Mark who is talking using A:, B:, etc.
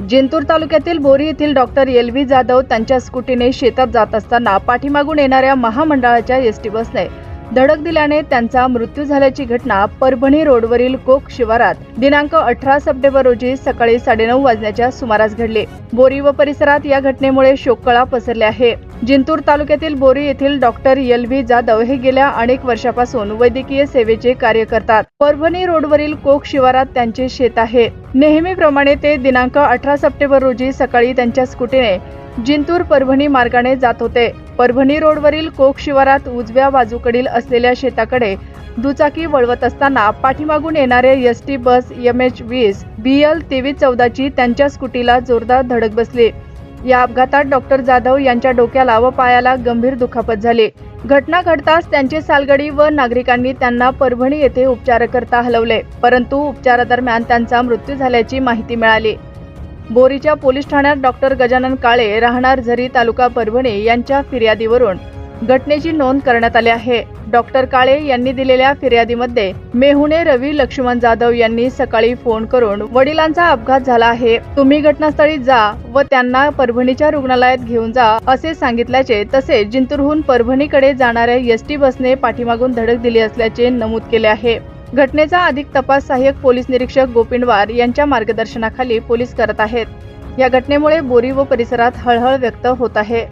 A: जिंतूर तालुक्यातील बोरी येथील doctor L V Jadhav त्यांच्या स्कूटीने शेतात जात असताना पाठीमागून येणाऱ्या महामंडळाच्या एसटी बसने धडक दिल्याने त्यांचा मृत्यू झाल्याची घटना परभणी रोडवरील कोक शिवारात दिनांक अठरा सप्टेंबर रोजी सकाळी साडेनऊ वाजण्याच्या सुमारास घडले. बोरी व परिसरात या घटनेमुळे शोककळा पसरली आहे. जिंतूर तालुक्यातील बोरी येथील डॉक्टर एल व्ही जाधव हे गेल्या अनेक वर्षापासून वैद्यकीय सेवेचे कार्य करतात. परभणी रोडवरील कोक शिवारात त्यांचे शेत आहे. नेहमीप्रमाणे ते दिनांक अठरा सप्टेंबर रोजी सकाळी त्यांच्या स्कूटीने जिंतूर परभणी मार्गाने जात होते. परभणी रोडवरील कोक शिवारात उजव्या बाजूकडील असलेल्या शेताकडे दुचाकी वळवत असताना पाठीमागून येणारे S T bus M H वीस बी एल तेवीस चौदाची त्यांच्या स्कूटीला जोरदार धडक बसली. या अपघातात डॉक्टर जाधव यांच्या डोक्याला व पायाला गंभीर दुखापत झाली. घटना घडताच त्यांचे सालगडी व नागरिकांनी त्यांना परभणी येथे उपचाराकरता हलवले परंतु उपचारादरम्यान त्यांचा मृत्यू झाल्याची माहिती मिळाली. बोरीच्या पोलीस ठाण्यात डॉक्टर गजानन काळे राहणार झरी तालुका परभणी यांच्या फिर्यादीवरून. घटनेची नोंद करण्यात आली आहे. डॉक्टर काळे यांनी दिलेल्या फिर्यादीमध्ये मेहुणे रवी लक्ष्मण जाधव यांनी सकाळी फोन करून वडिलांचा अपघात झाला आहे. तुम्ही घटनास्थळी जा व त्यांना परभणीच्या रुग्णालयात घेऊन जा असे सांगितल्याचे तसेच जिंतूरहून परभणीकडे जाणाऱ्या एस टी बसने पाठीमागून धडक दिली असल्याचे नमूद केले आहे. घटनेचा अधिक तपास सहाय्यक पोलीस निरीक्षक गोपिंडवार यांच्या मार्गदर्शनाखाली पोलीस करत आहेत. या घटनेमुळे बोरी व परिसरात हळहळ व्यक्त होत आहे.